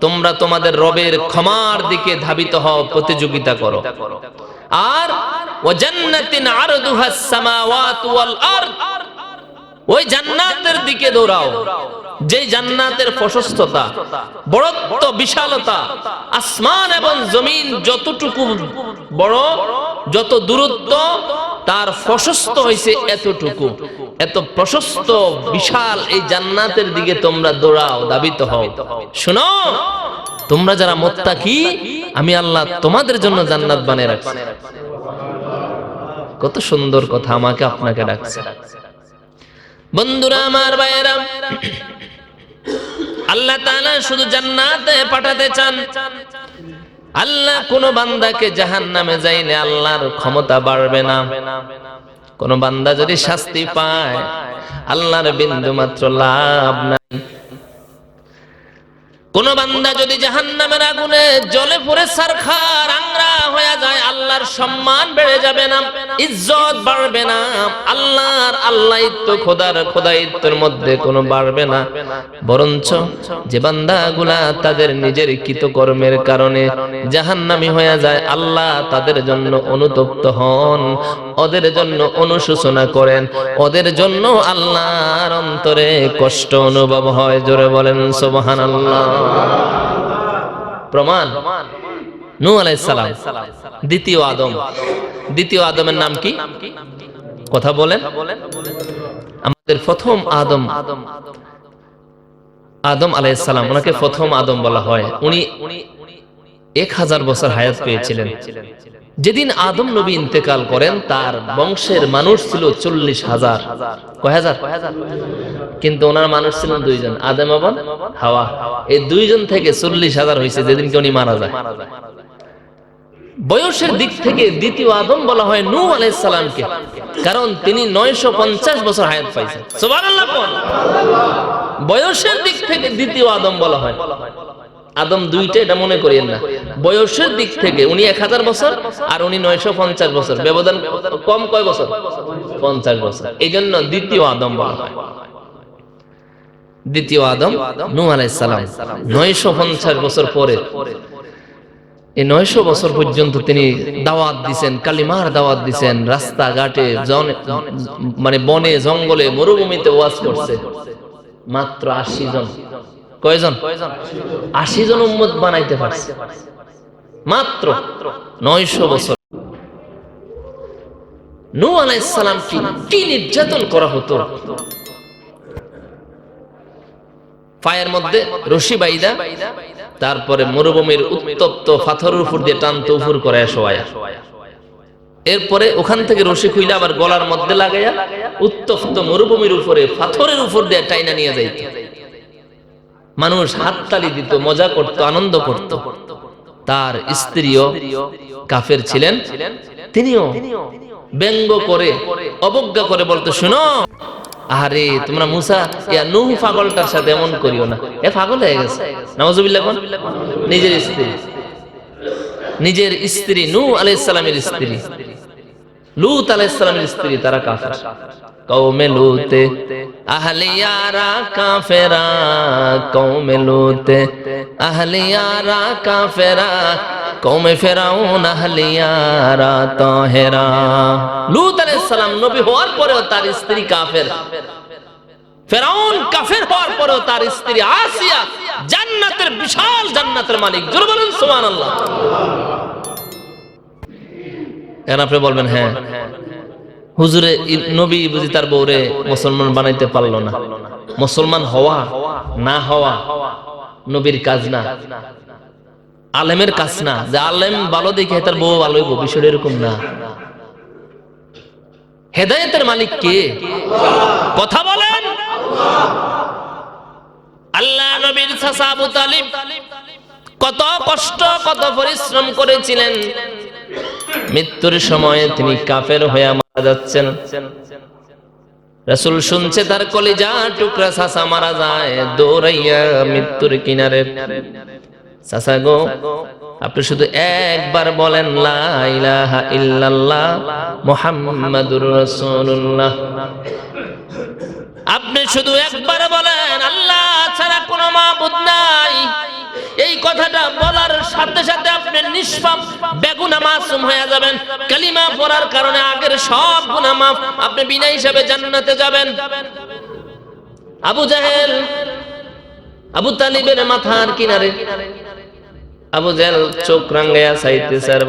তোমরা তোমাদের রবের ক্ষমার দিকে ধাবিত হও, প্রতিযোগিতা করো। আর আরদ, ওই জান্নাতের দিকে দৌড়াও। যে জান্নাতের প্রশস্ততা, বড়ত্ব, বিশালতা, আসমান এবং জমিন যতটুকু বড়, যত দূরত্ব তার প্রশস্ত হয়েছে এতটুকু। এত প্রশস্ত, বিশাল এই জান্নাতের দিকে তোমরা দৌড়াও দাবিত হও। শুনো, তোমরা যারা মোত্তাকি, আমি আল্লাহ তোমাদের জন্য জান্নাত বানিয়ে রাখছি। কত সুন্দর কথা আমাকে আপনাকে ডাকছে। বন্ধুরা, আমার ভাইয়েরা, আল্লাহ তাআলা শুধু জান্নাতে পাঠাতে চান। আল্লাহ কোন বান্দাকে জাহান নামে যাইলে আল্লাহর ক্ষমতা বাড়বে না। কোন বান্দা যদি শাস্তি পায়, আল্লাহর বিন্দু মাত্র লাভ কোন বান্দা যদি জাহান্নামের আগুনে জলে পড়ে সারখার আংরা হয়ে যায়, আল্লাহর সম্মান বেড়ে যাবে না, ইজ্জত বাড়বে না, আল্লাহর আল্লাহিত্ব খোদার খোদাইত্বের মধ্যে কোনো বাড়বে না। বরঞ্চ যে বান্দাগুলা তাদের নিজের কৃতকর্মের কারণে জাহান্নামি হয়ে যায়, আল্লাহ তাদের জন্য অনুতপ্ত হন, ওদের জন্য অনুশোচনা করেন, ওদের জন্য আল্লাহর অন্তরে কষ্ট অনুভব হয়। জোরে বলেন, সুবহানাল্লাহ। প্রমাণ? নু আলাইসালাম দ্বিতীয় আদম। দ্বিতীয় আদমের নাম কি? কথা বলেন। আমাদের প্রথম আদম আদম আদম আলাইসালাম ওনাকে প্রথম আদম বলা হয়। উনি এক হাজার বছর হায়াত পেয়েছিলেন। যেদিন আদম নবী ইন্তেকাল করেন, তার বংশের মানুষ ছিল চল্লিশ হাজার। হাজার? কিন্তু ওনার মানুষ ছিলেন দুইজন, আদম এবং হাওয়া। এই দুইজন থেকে চল্লিশ হাজার হয়েছে যেদিনকে উনি মারা যায়। বয়সের দিক থেকে দ্বিতীয় আদম বলা হয় নূহ আলাইহিস সালামকে, কারণ তিনি নয়শো পঞ্চাশ বছর হায়াত পাইছেন। বয়সের দিক থেকে দ্বিতীয় আদম বলা হয়। আদম দুইটা এটা মনে করিয়েন না। বয়সের দিক থেকে উনি এক হাজার বছর আর উনি নয়শো পঞ্চাশ বছর। ব্যবধান কম কয় বছর? পঞ্চাশ বছর। এই জন্য দ্বিতীয় আদম বলা হয়। দ্বিতীয় আদম নূহ আলাইহিস সালাম। নয়শো পঞ্চাশ বছর পরে এই নয়শো বছর পর্যন্ত তিনি দাওয়াত দিছেন, কালিমার দাওয়াত দিছেন, রাস্তাঘাটে মানে বনে, জঙ্গলে, মরুভূমিতে ওয়াজ করছে। মাত্র আশি জন। কয়জন? আশি জন উম্মত বানাইতে পারছে। মাত্র নয়শো বছর। নূ আলাইসালাম কি নির্যাতন করা হতো। পায়ের মধ্যে রশি বাইদা, তারপরে মরুভূমির উত্তপ্ত পাথরের উপর দিয়ে টানতে উপর করে শোয়া এরপরে ওখান থেকে রশি খুইলে আবার গলার মধ্যে লাগাইয়া উত্তপ্ত মরুভূমির উপরে পাথরের উপর দিয়ে টাইনা নিয়ে যাইত। মানুষ হাততালি দিত, মজা করত, আনন্দ করত। তার স্ত্রীও কাফের ছিলেন। তিনিও ব্যঙ্গ করে, অবজ্ঞা করে বলতো, শুনো আরে তোমরা মুসা, ইয়া নুহ পাগলটার সাথে এমন করিও না। এ পাগল হয়ে গেছে। নামাজুবিল্লাহ কোন? নিজের স্ত্রী। নিজের স্ত্রী, নূহ আলাইহিস সালামের স্ত্রী। লূত আলাইহিস সালামের স্ত্রী, তারা কাফের। কওমে লূতে আহলিয়ারা কাফেরা, কওমে লূতে। আহলিয়ারা কাফেরা, কওমে ফেরাউন, আহলিয়ারা তাহেরা। লূত আলাইহিস সালাম নবী হওয়ার পরেও তার স্ত্রী কাফের। ফেরাউন কাফের হওয়ার পরেও তার স্ত্রী আসিয়া জান্নাতের বিশাল জান্নাতের মালিক। জোরে বলুন, সুবহানাল্লাহ। এখন আপনি বলবেন হ্যাঁ। হুজুরে নবী বুঝি তার বউরে মুসলমান বানাইতে পারল না। মুসলমান হওয়া, না হওয়া নবীর কাজ না। আলেমের কাজ না। যে আলেম ভালো দেখে তার বউ ভালো হইব, বিষয়টা এরকম না। হেদায়েতের মালিক কে? কথা বলেন। আল্লাহ নবীর চাচা আবু তালিব কত কষ্ট, কত পরিশ্রম করেছিলেন। মৃত্যুর সময়ে তিনি কাফের হয়ে যাচ্ছেন রাসূল শুনছে, তার কলিজা টুকরা সাসা মারা যায়। দৌড়াইয়া মৃত্যুর কিনারে। সাসা গো, আপনি শুধু একবার বলেন আপনি শুধু একবার বলেন, আল্লাহ ছাড়া কোনো মাবুদ নাই। নিষ্পাপ, বেগুনা মাসুম হয়ে যাবেন। কালিমা পড়ার কারণে আগের সব মাফ আপনি বিনা হিসাবে জান্নাতে যাবেন। আবু জাহেল, আবু তালিবের মাথার কিনারে, আবু জাহেল চোখ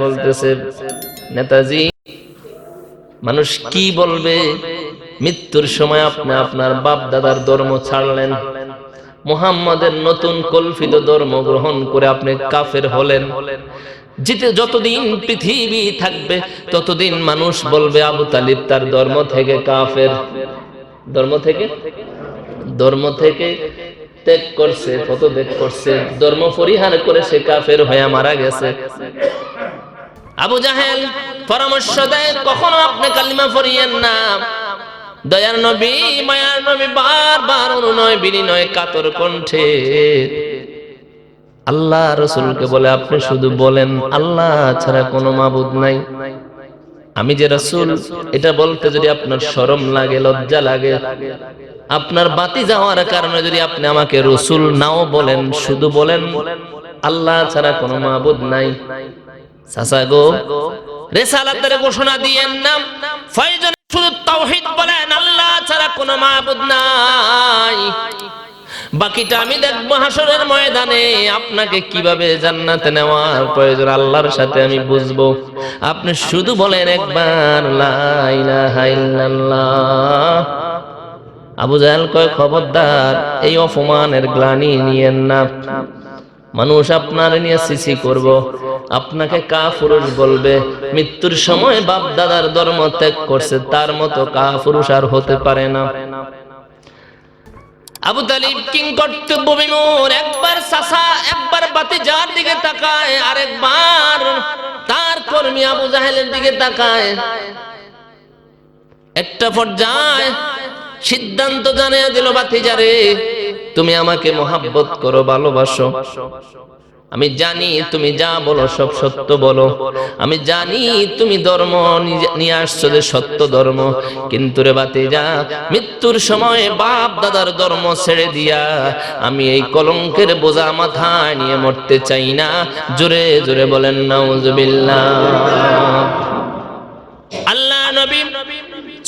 বলতেছে, নেতাজি, মানুষ কি বলবে? মৃত্যুর সময় আপনি আপনার বাপ দাদার ধর্ম ছাড়লেন। মুহাম্মাদের নতুন কল্পিত ধর্ম গ্রহণ করে আপনি কাফের হলেন। জিতে যতদিন পৃথিবী থাকবে, ততদিন মানুষ বলবে, আবু তালিব তার ধর্ম থেকে কাফের। ধর্ম থেকে? ধর্ম থেকে ত্যাগ করছে, পদত্যাগ করছে। ধর্ম পরিহার করে সে কাফের হয়ে মারা গেছে। আবু জাহেল পরামর্শ দেয়, কখনো আপনি কালিমা পড়িয়েন না। দয়ার নবী, মায়ার নবী বারবার অনুনয় বিনিনয় কাতর কণ্ঠে আল্লাহ রসুলকে বলে, আপনি শুধু বলেন, আল্লাহ ছাড়া কোনো মাবুদ নাই। আমি যে রসুল, এটা বলতে যদি আপনার শরম লাগে, লজ্জা লাগে, আপনার বাতি যাওয়ার কারণে যদি আপনি আমাকে রসুল নাও বলেন, শুধু বলেন, আল্লাহ ছাড়া কোনো মাবুদ নাই। চাচা গো, রেসালাতের ঘোষণা দিয়েন না। ফয়জন শুধু তাওহীদ বলেন, আল্লাহ ছাড়া কোনো মাবুদ নাই। বাকিটা আমি দেখব হাসরের ময়দানে। আপনাকে কীভাবে জান্নাতে নেওয়ার প্রয়োজন, আল্লাহর সাথে আমি বুঝব। আপনি শুধু বলেন একবার আবু জাহেল কয়, খবরদার, এই অপমানের গ্লানি নিয়েন না। মানুষ আপনার নিয়ে সিসি করব। আপনাকে কা পুরুষ বলবে। মৃত্যুর সময় বাপ দাদার ধর্ম ত্যাগ করছে, তার মতো কা পুরুষ আর হতে পারে না। আবু তালিব কিং কর্তব্য বিমূর একবার সাসা, একবার বাতি যার দিকে তাকায়, আরেকবার তার কর্মী আবু জাহেলের দিকে তাকায়। একটা পর্যায় সিদ্ধান্ত জানিয়ে দিল বাতিজারে, তুমি আমাকে মহাব্বত করো, ভালোবাসো। আমি জানি তুমি যা বলো সব সত্য বলো। আমি জানি তুমি ধর্ম নিয়ে আসছো যে সত্য ধর্ম। কিন্তু রে বাতি যা মৃত্যুর সময় বাপ দাদার ধর্ম ছেড়ে দিয়া আমি এই কলঙ্কের বোঝা মাথায় নিয়ে মরতে চাই না। জোরে জোরে বলেন, নাউজুবিল্লাহ। আল্লাহ নবী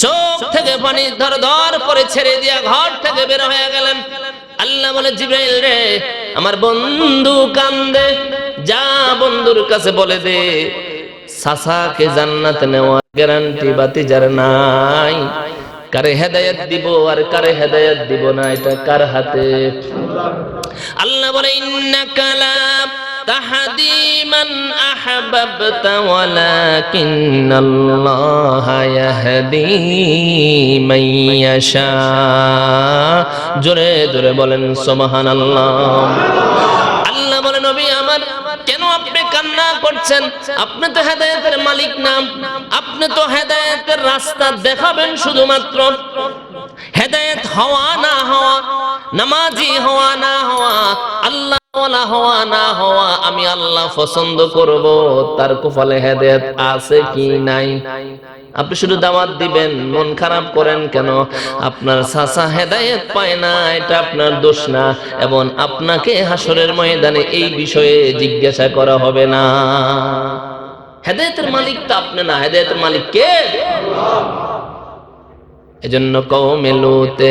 চোখ থেকে পানি ধর ধর করে ছেড়ে দিয়া ঘর থেকে বের হয়ে গেলেন। আল্লাহ বলে, জিব্রাইল রে আমার বন্ধু কান্দে, যা বন্ধুর কাছে বলে দে। সাসাকে জান্নাত নেওয়ার গ্যারান্টি বাতি যার নাই। কারে হেদায়েত দিব আর কারে হেদায়ত দিব না, এটা কার হাতে? আল্লাহ বলে, ইন্নাকা লা তাহদি মান আহবাবতা ওয়ালাকিন্নাল্লাহা ইয়াহদি মান ইয়াশা। জোরে জোরে বলেন, সুবহানাল্লাহ। আল্লাহ বলে, নবী আমার, কেন আপনি কান্না করছেন? আপনি তো হেদায়েতের মালিক না। আপনি তো হেদায়েতের রাস্তা দেখাবেন শুধুমাত্র। হেদায়েত হওয়া না হওয়া, নামাজি হওয়া না হওয়া, আল্লাহ ওয়ালা হওয়া না হওয়া আমি আল্লাহ পছন্দ করব তার কপালে হেদায়েত আছে কি নাই? আপনি শুধু দাওয়াত দিবেন মন খারাপ করেন কেন? আপনার সাসা হেদায়েত পায় না এটা আপনার দোষ না এবং আপনাকে হাসরের ময়দানে এই বিষয়ে জিজ্ঞাসা করা হবে না। হেদায়েতের মালিক তো আপনি না হেদায়েতের মালিক কে? এজন্য কৌমে লুতে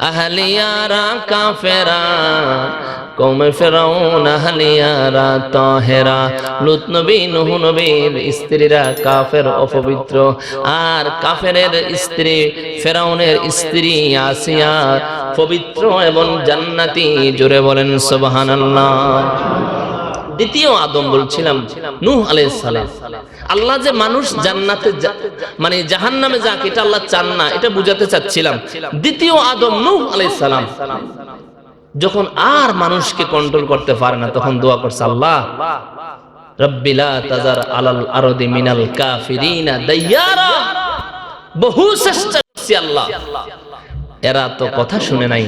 আহলিয়ারা কাফেরা কৌমে ফেরাউন আহলিয়ারা তহেরা। লুত নবী, নুহ নবীর স্ত্রীরা কাফের অপবিত্র। আর কাফেরের স্ত্রী ফেরাউনের স্ত্রী আসিয়া পবিত্র এবং জান্নাতি জোরে বলেন, সুবহানাল্লাহ। দ্বিতীয় আদম বলছিলাম, নূহ আলাইহিস সালাম। আল্লাহ যে মানুষ জান্নাতে মানে জাহান্নামে যাক, এটা আল্লাহ চান না, এটা বুঝাতে চাচ্ছিলাম। দ্বিতীয় আদম, নূহ আলাইহিস সালাম। যখন আর মানুষকে কন্ট্রোল করতে পারে না, তখন দোয়া করছে আল্লাহ রব্বিলা তাজার আলাল আরদি মিনাল কাফিরিনা দাইয়ারা। বহু চেষ্টা করছি আল্লাহ। এরা তো কথা শুনে নাই।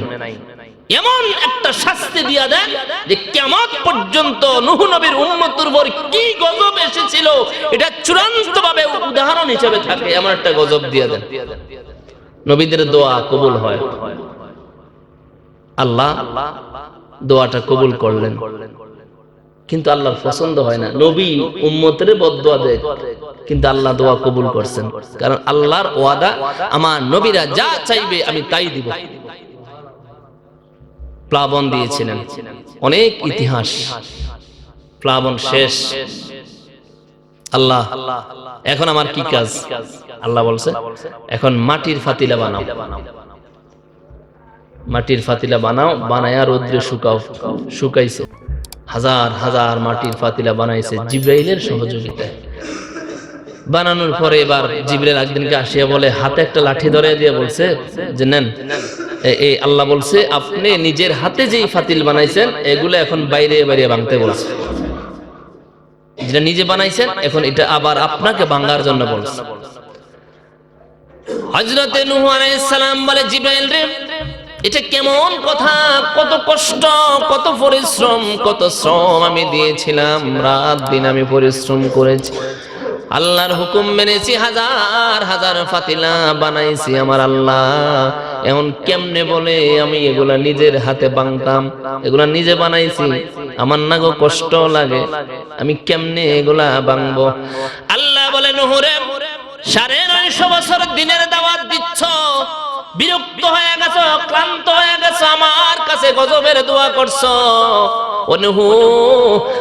এমন একটা শাস্তি দিয়া দেন যে কেমন পর্যন্ত নুহ নবীর উম্মতের উপর কি গজব এসেছিল, এটা চূড়ান্ত ভাবে উদাহরণ হিসেবে থাকে। এমন একটা গজব দিয়ে দেন। নবীদের দোয়া কবুল হয়। আল্লাহ দোয়াটা কবুল করলেন। কিন্তু আল্লাহর পছন্দ হয় না। নবী উম্মতের বদোয়া দেয়, কিন্তু আল্লাহ দোয়া কবুল করছেন। কারণ আল্লাহর ওয়াদা, আমার নবীরা যা চাইবে আমি তাই দিব। প্লাবন দিয়েছিলেন। অনেক ইতিহাস। প্লাবন শেষ। আল্লাহ, এখন আমার কি কাজ? আল্লাহ বলছে, এখন মাটির ফাতিলা বানাও। মাটির ফাতিলা বানাও, বানায়া রোদ্রে শুকাও, শুকাইছে। হাজার হাজার মাটির ফাতিলা বানাইছে জিব্রাইলের সহযোগিতায়। বানানোর পরে এবার জিব্রাইল একদিনকে আসিয়া বলে, হাতে একটা লাঠি ধরে দিয়ে বলছে যে, নেন এই আল্লাহ বলছে, আপনি নিজের হাতে যেই ফাতিল বানাইছেন, এগুলো এখন বাইরে বাইরে ভাঙতে বলছে। যেটা নিজে বানাইছেন, এখন এটা আবার আপনাকে ভাঙার জন্য বলছে। হজরতে নুহ আলাইহিস সালাম বলে, জিব্রাইল রে এটা কেমন কথা? কত কষ্ট, কত পরিশ্রম, কত শ্রম আমি দিয়েছিলাম। রাত দিন আমি পরিশ্রম করেছি। আল্লাহর হুকুম মেনেছি, হাজার হাজার ফাতিলা বানাইছি আমার আল্লাহ। এখন কেমনে বলে, আমি এগুলা নিজের হাতে বাংতাম এগুলা নিজে বানাইছি। আমার না গো কষ্ট লাগে, আমি কেমনে এগুলা বাংবো আল্লাহ বলে, নহরে, সাড়ে নয়শো বছর দিনের দাওয়াত দিচ্ছ বিরক্ত হয়ে গেছো, ক্লান্ত হয়ে গেছো, আমার কাছে গজবের দোয়া করছ। অনুহু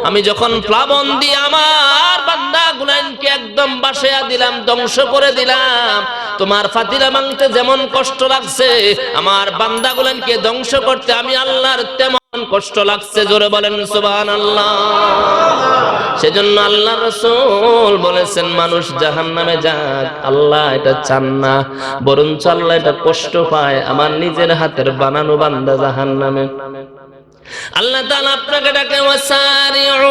আমি যখন প্লাবন দিয়ে আমার বান্দা গুলাইনকে একদম বাসায়া দিলাম, ধ্বংস করে দিলাম, তোমার ফাতিলা মাংতে যেমন কষ্ট লাগছে, আমার বান্দা গুলাইনকে ধ্বংস করতে আমি আল্লাহর তেমন কষ্ট লাগছে, জোরে বলেন সুবহান আল্লাহ সেজন্য আল্লাহ রসুল বলেছেন, মানুষ জাহান নামে যাক, আল্লাহ এটা চান না। বরঞ্চ আল্লাহ এটা কষ্ট পায় আমার নিজের হাতের বানানো বান্দা জাহান নামে আল্লাহ তাআলা আপনাকে ডাকে, ওয়াসারিউ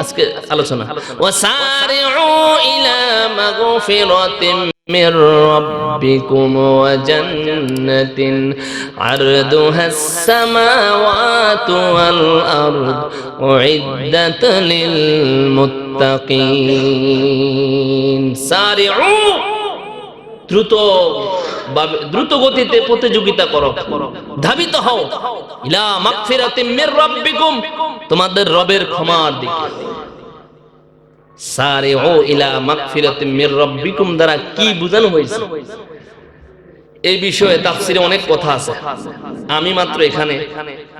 আজকে আলোচনা। ওয়াসারিউ ইলা মাগফিরাতিম من ربكم وجنة عرضها السماوات والأرض أعدت للمتقين سارعوا দ্রুত ভাবে- দ্রুত গতিতে প্রতিযোগিতা করো ধাবিত হও ইলা মাগফিরাতিম মির রাব্বিকুম তোমাদের রবের ক্ষমার দিকে সারিউ ইলা মাগফিরাতিম মির রাব্বিকুম দ্বারা কি বোঝানো হয়েছে? এই বিষয়ে তাফসিরে অনেক কথা আছে। আমি মাত্র এখানে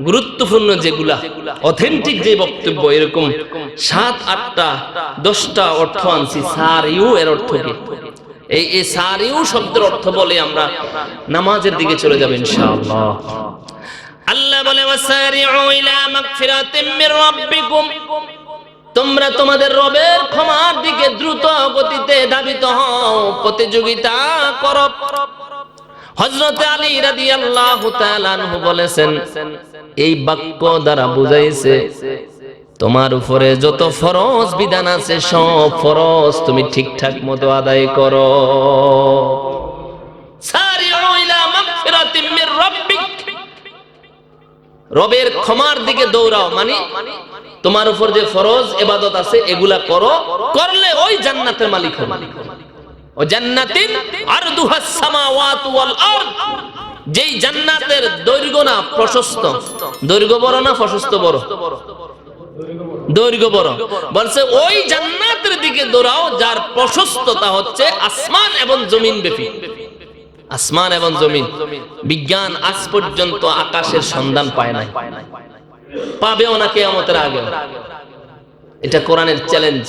গুরুত্বপূর্ণ যেগুলা অথেন্টিক যে বক্তব্য, এরকম সাত, আটটা, দশটা অর্থ আনছি। সারিউ এর অর্থ কি? এই এই সারিউ শব্দের অর্থ বলে আমরা নামাজের দিকে চলে যাব ইনশাআল্লাহ। আল্লাহ বলে ওয়াসারিউ ইলা মাগফিরাতিম মির রাব্বিকুম। তোমরা তোমাদের রবের ক্ষমার দিকে দ্রুত গতিতে ধাবিত হও, প্রতিযোগিতা করো। হযরত আলী তাআলা আনহু বলেছেন, এই বাক্য দ্বারা বুঝাইছে, তোমার উপরে যত ফরজ বিধান আছে, সব ফরজ তুমি ঠিকঠাক মতো আদায় করো। রবের ক্ষমার দিকে দৌড়াও মানে তোমার উপর যে ফরজ এবাদত আছে, এগুলা করো। করলে ওই জান্নাতের মালিক হবে। ও জান্নাতিন আরদুহাস সামাওয়াতু ওয়াল আরদ। যেই জান্নাতের দৈর্ঘ্য না প্রশস্ত, দৈর্ঘ্য বড় না প্রশস্ত বড়? দৈর্ঘ্য বড়। বলছে, ওই জান্নাতের দিকে দৌড়াও, যার প্রশস্ততা হচ্ছে আসমান এবং জমিন ব্যাপী। আসমান এবং জমিন। বিজ্ঞান আজ পর্যন্ত আকাশের সন্ধান পায় নাই। পাবেও না কেয়ামতের আগে? এটা কোরআনের চ্যালেঞ্জ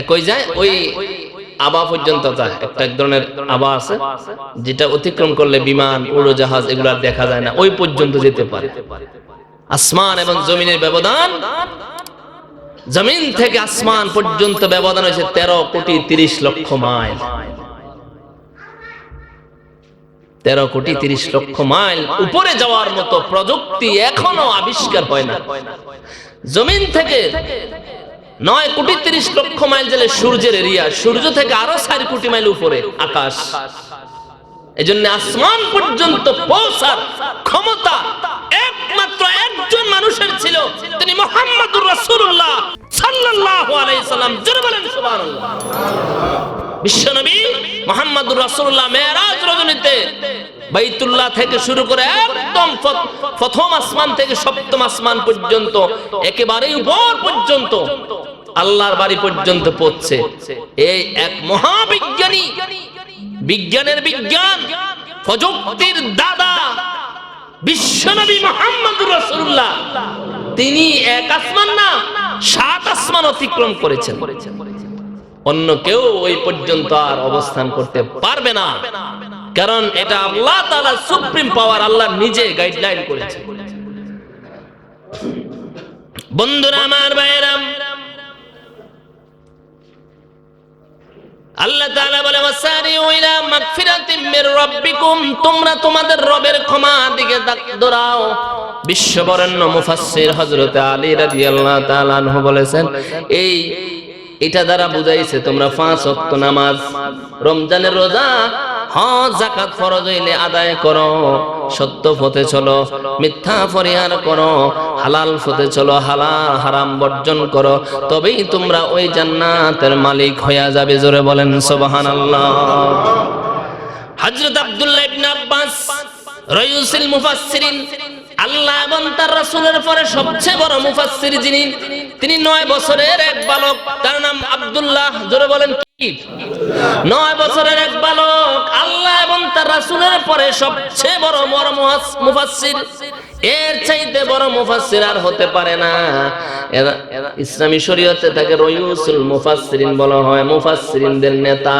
একই যায়, ওই আবা পর্যন্ত যায়। একটা এক ধরনের আবা আছে, যেটা অতিক্রম করলে বিমান, উড়োজাহাজ এগুলো দেখা যায় না। ওই পর্যন্ত যেতে পারে। আসমান এবং জমিনের ব্যবধান, জমিন থেকে আসমান পর্যন্ত ব্যবধান হয়েছে তেরো কোটি তিরিশ লক্ষ মাইল। তেরো কোটি তিরিশ লক্ষ মাইল উপরে যাওয়ার মতো প্রযুক্তি এখনও আবিষ্কার হয় না। জমিন থেকে নয় কোটি তিরিশ লক্ষ মাইল গেলে সূর্যের এরিয়া সূর্য থেকে আরও চার কোটি মাইল উপরে আকাশ। এই জন্য আসমান পর্যন্ত পৌঁছার ক্ষমতা একমাত্র একজন মানুষের ছিল তিনি মোহাম্মদুর রাসূলুল্লাহ সাল্লাল্লাহু আলাইহি সাল্লাম। জোরে বলেন সুবহানাল্লাহ। বিশ্বনবী মোহাম্মদুর রাসূলুল্লাহ মেরাজ রজনীতে বাইতুল্লাহ থেকে শুরু করে একদম প্রথম আসমান থেকে সপ্তম আসমান পর্যন্ত একেবারে উপর পর্যন্ত, আল্লাহর বাড়ি পর্যন্ত পৌঁছে। এই এক মহাবিজ্ঞানী, বিজ্ঞানের বিজ্ঞান, প্রযুক্তির দাদা বিশ্বনবী মোহাম্মদুর রাসূলুল্লাহ। তিনি এক আসমান না, সাত আসমান অতিক্রম করেছেন। অন্য কেউ ওই পর্যন্ত আর অবস্থান করতে পারবে না। কারণ এটা আল্লাহ তাআলা সুপ্রিম পাওয়ার আল্লাহ নিজে গাইডলাইন করেছে। বন্ধুরা আমার ভাইয়েরা, আল্লাহ বলে ক্ষমা দিকে আলী বলেছেন, এই এটা দ্বারা বুঝাইছে তোমরা পাঁচ ওয়াক্ত নামাজ। রমজানের রোজা মালিক হইয়া যাবে, জোরে বলেন আব্দুল্লাহ আল্লাহ এবং তার রাসূলের পরে সবচেয়ে বড় মুফাসসির যিনি তিনি নয় বছরের এক বালক, তার নাম আব্দুল্লাহ। জোরে বলেন কি? নয় বছরের এক বালক, আল্লাহ এবং তার রাসূলের পরে সবচেয়ে বড় বড় মুফাসসির। এর চাইতে বড় মুফাসসির আর হতে পারে না। ইসলামী শরীয়তে তাকে রয়ুসুল মুফাসসিরিন বলা হয়, মুফাসসিরিনদের নেতা।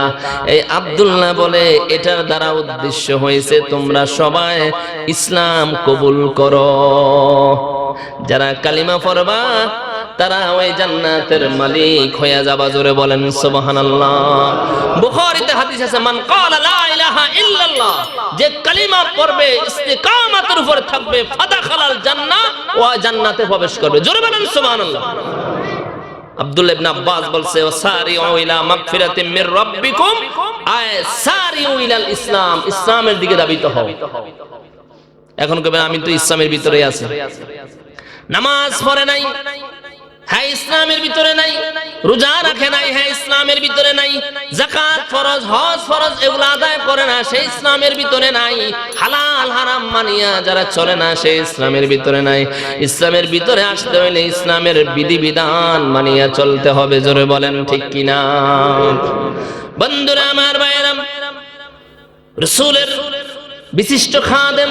এই আব্দুল্লাহ বলে, এটার দ্বারা উদ্দেশ্য হয়েছে তোমরা সবাই ইসলাম কবুল করো। যারা কালিমা পড়বা তারা ওই জান্নাতের মালিক হইয়া যাবা, জোরে বলেন, সুবহানাল্লাহ। বুখারীতে হাদিস আছে, মান ক্বালা লা ইলাহা ইল্লাল্লাহ যে কালিমা পড়বে, ইস্তিকামাতের উপর থাকবে, ফাদাখালাল জান্নাহ, ও জান্নাতে প্রবেশ করবে। জোরে বলেন, সুবহানাল্লাহ। আব্দুল্লাহ ইবনে আব্বাস বলছে, ওয়াসারিউ ইলা মাগফিরাতিম মির রাব্বিকুম আয় সারিউ ইলাল ইসলাম, ইসলামের দিকে ধাবিত হও। এখন কবে আমি তো ইসলামের ভিতরে আছি। নামাজ পড়ে নাই হ্যাঁ ইসলামের ভিতরে নাই, রোজা রাখে নাই হ্যাঁ ইসলামের ভিতরে নাই জাকাত ফরজ, হজ ফরজ এগুলো আদায় করে না, সেই ইসলামের ভিতরে নাই, হালাল, হারাম মানিয়া যারা চলে না, সেই ইসলামের ভিতরে নাই, ইসলামের ভিতরে আসতে হইলে ইসলামের বিধিবিধান মানিয়া চলতে হবে, জোরে বলেন ঠিক কিনা? বন্ধুরা, আমার ভাইয়েরাম রসুলের বিশিষ্ট খাদেম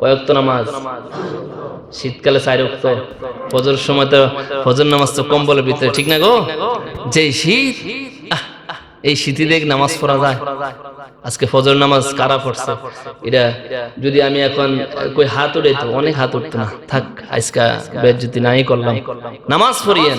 ওয়াক্ত নামাজ। শীতকালে চার রক্ত ফজর সময় তো ফজর নামাজ তো কম্বলের ভিতরে, ঠিক না গো? যে শীত এই শীতে দেখ নামাজ পড়া যায়। আজকে ফজর নামাজ কারা পড়ছে? এটা যদি আমি এখন কই হাত উড়ে তো অনেক হাত উঠতো না। থাক, আজকা বেদ যদি নাই করলাম। নামাজ পড়িয়েন।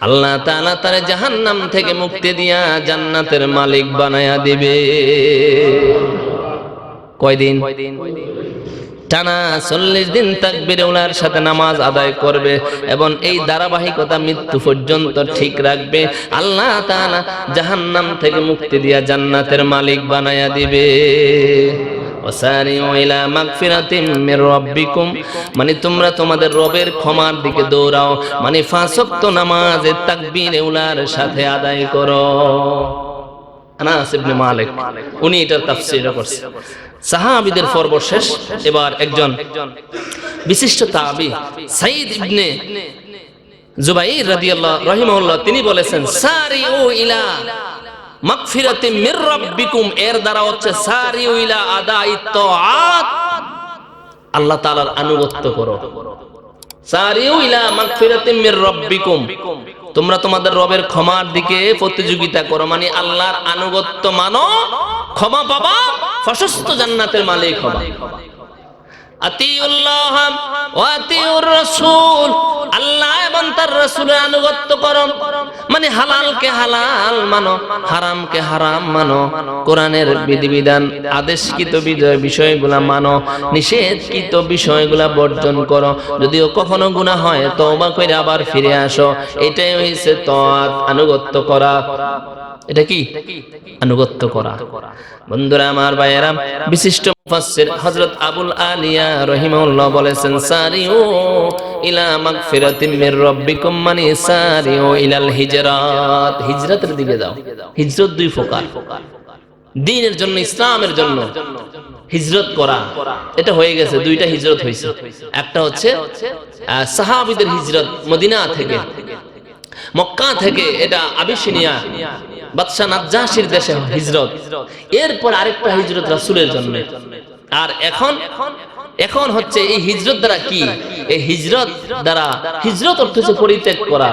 আল্লাহ তাআলা তার জাহান্নাম থেকে মুক্তি দিয়া জান্নাতের মালিক বানায়া দিবে। কয়দিন? টানা চল্লিশ দিন তাকবির উলার সাথে নামাজ আদায় করবে এবং এই ধারাবাহিকতা মৃত্যু পর্যন্ত ঠিক রাখবে। আল্লাহ তাআলা জাহান্নাম থেকে মুক্তি দিয়া জান্নাতের মালিক বানায়া দিবে। মানে তোমরা তোমাদের রবের ক্ষমার দিকে দৌড়াও। মানে পাঁচ ওয়াক্ত নামাজে তাকবীরে উলার সাথে আদায় করো। আনাস ইবনে মালিক, উনি এটার তাফসীর করছে। সাহাবীদের পর্ব শেষ। এবার একজন বিশিষ্ট তাবি সাইদ ইবনে জুবাইর রাদিয়াল্লাহু, রাহিমাহুল্লাহ, তিনি বলেছেন, সারিউ ইলা মাগফিরাতিম মির রাব্বিকুম, এর দ্বারা হচ্ছে সারিউ ইলা আদাই তাআত আল্লাহ তাআলার আনুগত্য করো। সারিউ ইলা মাগফিরাতিম মির রাব্বিকুম, তোমরা তোমাদের রবের ক্ষমার দিকে প্রতিযোগিতা করো মানে আল্লাহর আনুগত্য মানো, ক্ষমা পাবা প্রশস্ত জান্নাতের মালিক হবা। মানে বিষয়গুলা বর্জন করো। যদিও কখনো গুনাহ হয় করে আবার ফিরে আসো। এটাই হইছে তওয়াত, আনুগত্য করা। এটা কি? আনুগত্য করা। বন্ধুরা, আমার ভাইয়েরা, বিশিষ্ট মুফাসসির হযরত আবুল আলিয়া রাহিমাহুল্লাহ বলেছেন, সারিউ ইলা মাগফিরাতিম মির রাব্বিকুম মানে সারিউ ইলাল হিজরাত। হিজরতের দিকে যাও। হিজরত দুই প্রকার। দ্বীনের জন্য, ইসলামের জন্য হিজরত করা। এটা হয়ে গেছে, দুইটা হিজরত হয়েছে। একটা হচ্ছে সাহাবীদের হিজরত মদিনা থেকে, মক্কা থেকে এটা আবিসিনিয়া বাদশাহ নাজ্জাসির দেশে হিজরত। এরপর আরেকটা হিজরত রাসূলের জন্য। আর এখন এখন হচ্ছে এই হিজরত দ্বারা কি? এই হিজরত দ্বারা হিজরত অর্থ হচ্ছে পরিত্যাগ করা,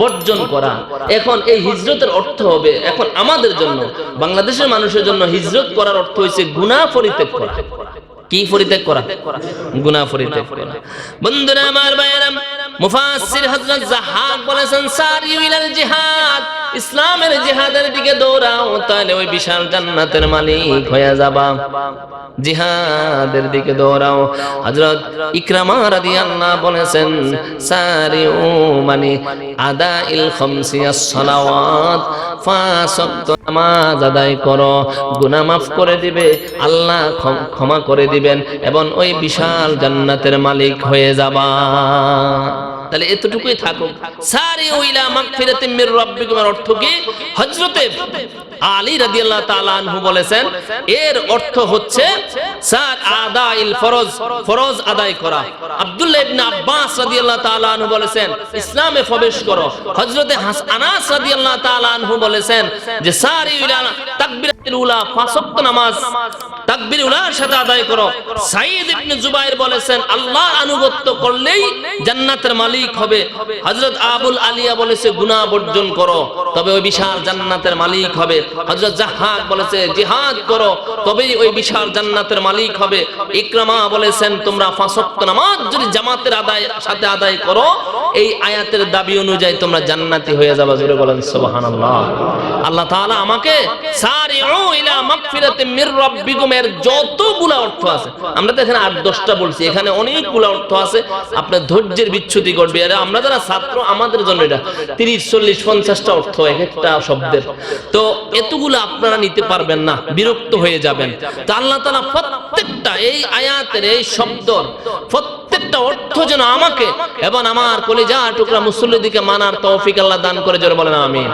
বর্জন করা। এখন এই হিজরতের অর্থ হবে এখন আমাদের জন্য, বাংলাদেশের মানুষের জন্য হিজরত করার অর্থ হচ্ছে গুনাহ পরিত্যাগ করা। কি পরিত্যাগ করা? গুনাহ পরিত্যাগ করা। বন্ধুরা, আমার ভাইয়েরা, মুফাসসির হযরত জাহাক বলেছেন, সারিউ ইলাল জিহাদ। ইসলামের জিহাদের দিকে দৌড়াও, তাহলে ওই বিশাল জান্নাতের মালিক হয়ে যাবা। জিহাদের দিকে দৌড়াও। হযরত ইকরামা রাদিয়াল্লাহু বলেছেন, সারিউ মানে আদা ইল খামসিয়াস সালাওয়াত ওয়াক্ত নামাজ আদায় করো। গুনাহ মাফ করে দিবে, আল্লাহ ক্ষমা করে দিবেন এবং ওই বিশাল জান্নাতের মালিক হয়ে যাবা। তাহলে এতটুকুই থাকুক। সারি ওইলা মাগফিরাতিম মির রাব্বিকুম এর অর্থ কি? হযরতে আলী রাদিয়াল্লাহু তাআলা আনহু বলেছেন এর অর্থ হচ্ছে সার আদাইল ফরজ ফরজ আদায় করা। আব্দুল্লাহ ইবনে আব্বাস রাদিয়াল্লাহু তাআলা আনহু বলেছেন ইসলামে প্রবেশ করো। হযরতে আনাস রাদিয়াল্লাহু তাআলা আনহু বলেছেন যে সারি ইলা তাকবীরাতুল আল্লাহ জান্নাতের মালিক হবে। বলেছে জিহাদ করো, তবেই ওই বিশাল জান্নাতের মালিক হবে। ইকরামা বলেছেন, তোমরা নামাজ যদি জামাতের আদায়, সাথে আদায় করো, এই আয়াতের দাবি অনুযায়ী তোমরা জান্নাতি হয়ে যাবে। জোরে বলেন আল্লাহ তাআলা আমাকে আপনার নিতে পারবেন না। বিরক্ত হয়ে যাবেন। আল্লাহ প্রত্যেকটা এই আয়াতের, এই প্রত্যেকটা অর্থ যেন আমাকে এবং আমার কলিজা টুকরা মুসল্লিদিকে মানার তৌফিক আল্লাহ দান করে জোরে বলেন আলামিন।